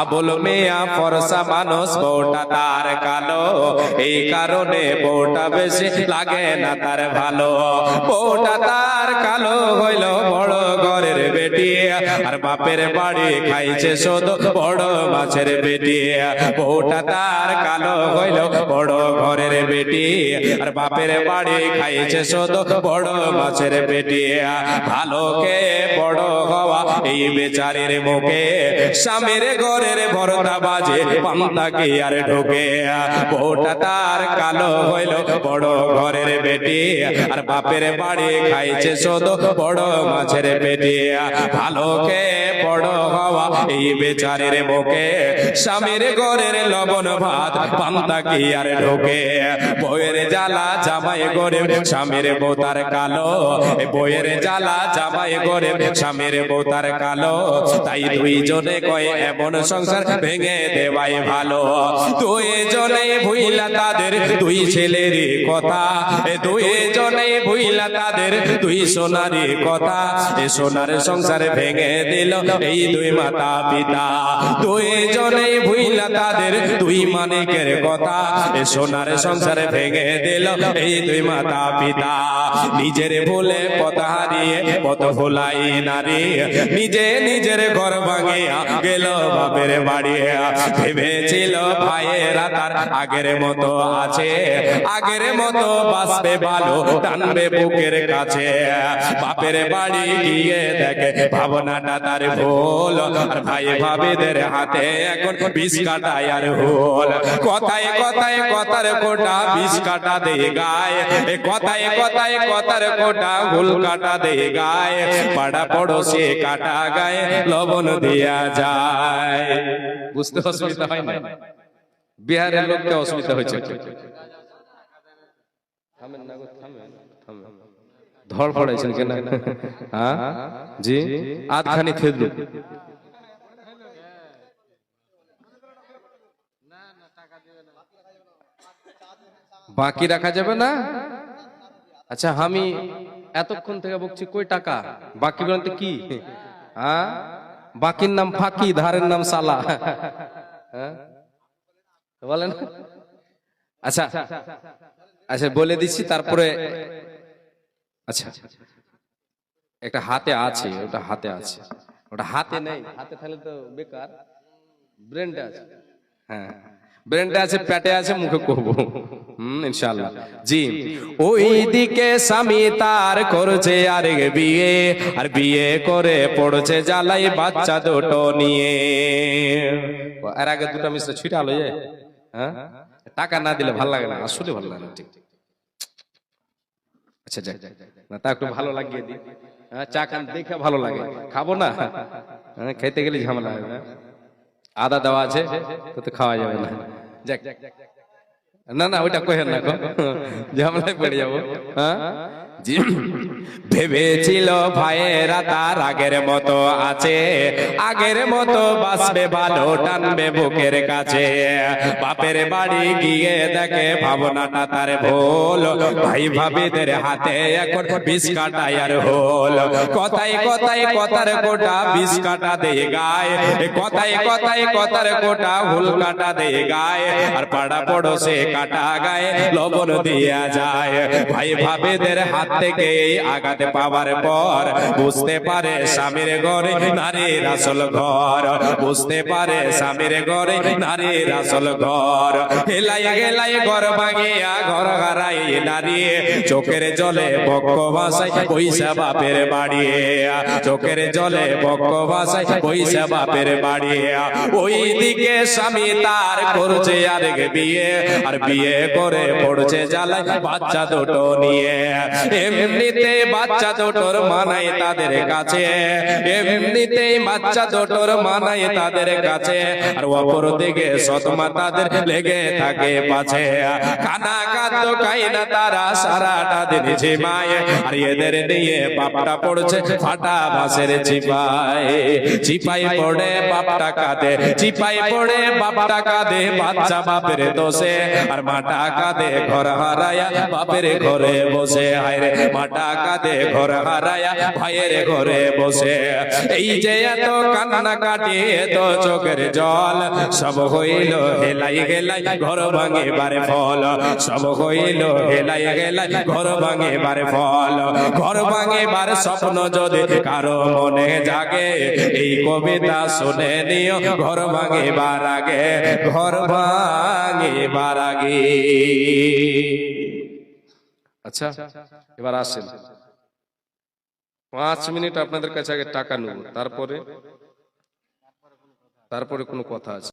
আবুল মিয়া ফরসা মানুষ, বউটা তার কালো। এই কারণে বউটা বেশি লাগে না তার ভালো। বউটা তার কালো হইল আর বাপের বাড়ি খাইছে শোধ বড় মাছের বেটি বউটা তার কালো হইল বড় ঘরের বেটি আর বাপের বাড়ি খাইছে শোধ বড় মাছের বেটি ভালো কে বড় হওয়া এই বেচারির মুখে। স্বামীর ঘরের ভরতা বাজে, পান্তা কি আর ঢোকে। বউটা তার কালো হইল বড় ঘরের বেটি আর বাপের বাড়ি খাইছে শোধ বড় মাছের বেটি ভালো কে বড় হওয়া এই বেচারের মুখে। স্বামীর ঘরের লবণ ভাত, পান্তা কি আর ঢোকে? বইয়ের জ্বালা জামাই করে স্বামীর বোতার কালো। বইয়ের জ্বালা জামাই করে স্বামীর বোতার কালো। তাই দুইজনে কয় এমন সংসার ভেঙে দেওয়াই ভালো। দুইজনে ভুইলা তাদের দুই ছেলের কথা। দুইজনে ভুইলা তাদের দুই সোনারি কথা। এ সোনার সংসার ভেঙে দিল এই দুই মাতা পিতা। দুইজনে ভুইলা তাদের, দুই মানিকের কথা। এ সোনার সংসার ভেঙে দিল এই দুই মাতা পিতা। নিজের ভুলে পথ হারিয়ে, পথ ভোলাই নারী। নিজে নিজের ঘর ভাঙিয়া গেল বাপের বাড়ি। ভেবেছিল ভাইয়েরা তার আগের মতো আছে। আগের মতো বাঁচবে ভালো, টানবে বুকের কাছে। বাপের বাড়ি গিয়ে দেখে ভাবনাটা তার ভুল আর ভাই ভাবিদের হাতে এখন বিষ কাটায় আর হোল কথায় কথায় কথার কোটা বিষ কাটা দে গায়ে। কথায় কথায় কথার কোটা গুল কাটা দে গায়ে। পাড়া পড়োশে কাটা গায়ে লবণ দিয়া যায়। বুঝতে অসুবিধা হয় না বিহারের লোককে অসুবিধা হয়েছে। থামেন না গো, থামেন, থামেন। ধর পড়াইছেন কেন? হ্যাঁ? জি? আধখানি থেদলু বাকি রাখা যাবে না? আচ্ছা আমি এতক্ষণ থেকে বলছি কই টাকা? বাকি বলতে কি? হ্যাঁ? বাকির নাম ফাঁকি ধারের নাম সালা। হ্যাঁ? বলেন। আচ্ছা আচ্ছা বলে দিচ্ছি তারপরে আচ্ছা একটা হাতে আছে ওটা হাতে আছে। ওটা হাতে নেই। হাতে থাকলে তো বেকার। ব্রেনটা আছে। হ্যাঁ। ব্রেনটা আছে পেটে আছে মুখে করব। হুম ইনশাআল্লাহ। জি। ওই দিকে স্বামী তার করছে আর বিয়ে আর বিয়ে করে পড়ছে জ্বালাই বাচ্চা দুটো নিয়ে। আর আগে দুটো মিশ্র ছুটে আলো হ্যাঁ? টাকা না দিলে ভালো লাগে না আসলে ভালো লাগে না ঠিক ঠিক। আচ্ছা যাক না তা একটু ভালো লাগিয়ে দিই। হ্যাঁ, চা খান দেখে ভালো লাগে। খাব না? হ্যাঁ, খেতে গেলে ঝামেলা হবে না। আদা দেওয়া আছে তো তো খাওয়া যাবে না। যাক। না না ওইটা কহেন না গো। ঝামেলায় পড়ে যাব। হ্যাঁ? ভেবেছিল ভাইয়েরা তার আগের মতো আছে। আগের মতো বাঁচবে, ভালো টানবে বুকের কাছে। বাপের বাড়ি গিয়ে দেখে ভাবনাটা তার ভুল। ভাই ভাবিদের হাতে এখন বিষ কাটায় আর হোল। কথায় কথাই কথার কোটা বিষ কাটা দে গায়। কথাই কথাই কথার কোটা হুল কাটা দে গায়। আর পাড়া পড়োশে কাটা গায়ে লবণ দিয়া যায়। ভাই ভাবিদের হাত থেকে এই আঘাত পাওয়ার পর বুঝতে পারে স্বামীর ঘরে নারীর আসল ঘর। বুঝতে পারে স্বামীর ঘরে নারীর আসল ঘর। হেলাই গেলাই ঘর ভাঙিয়া ঘর হারাই নারী। চোখের জলে বক্ষ ভাষায় পয়সা বাপের বাড়ি। চোখের জলে বক্ষ ভাষায় পয়সা বাপের বাড়ি। ওই দিকে স্বামী তার করছে আর বিয়ে আর বিয়ে করে পড়ছে জ্বালায় বাচ্চা দুটো নিয়ে। এমনিতে বাচ্চা দুটোর মানাই তাদের কাছে। এমনিতেই বাচ্চা দুটোর মানাই তাদের কাছে। আর অপর দিকে সতমা তাদের লেগে থাকে পাছে। খানা খাদ্য খাই না তারা সারাটা দিন ঝিমায়। আর এদের নিয়ে বাপটা পড়ছে ফাটা বাসের চিপায় চিপাই পড়ে বাপটা কাঁদে চিপাই পড়ে বাপটা কাঁদে বাচ্চা বাপের দোষে। আর মাটা কাঁদে ঘর হারায়া বাপের ঘরে বসে। হায় রে রে মাটা ঘর হারায়া ভাইয়ের ঘরে বসে। এই যে এত কান্না কাটি এত চোখের জল, সব হইল হেলাই হেলাই, ঘর ভাঙে বারে ফল। সব হইল হেলাই হেলাই, ঘর ভাঙে বারে ফল। ঘর ভাঙে বারে স্বপ্ন যদি কারও মনে জাগে, এই কবিতা শুনে নিও, ঘর ভাঙে বার আগে, ঘর ভাঙে বার আগে। আচ্ছা এবার আসেন। পাঁচ মিনিট আপনাদের কাছে আগে টাকা নেব, তারপরে তারপরে কোনো কথা আছে।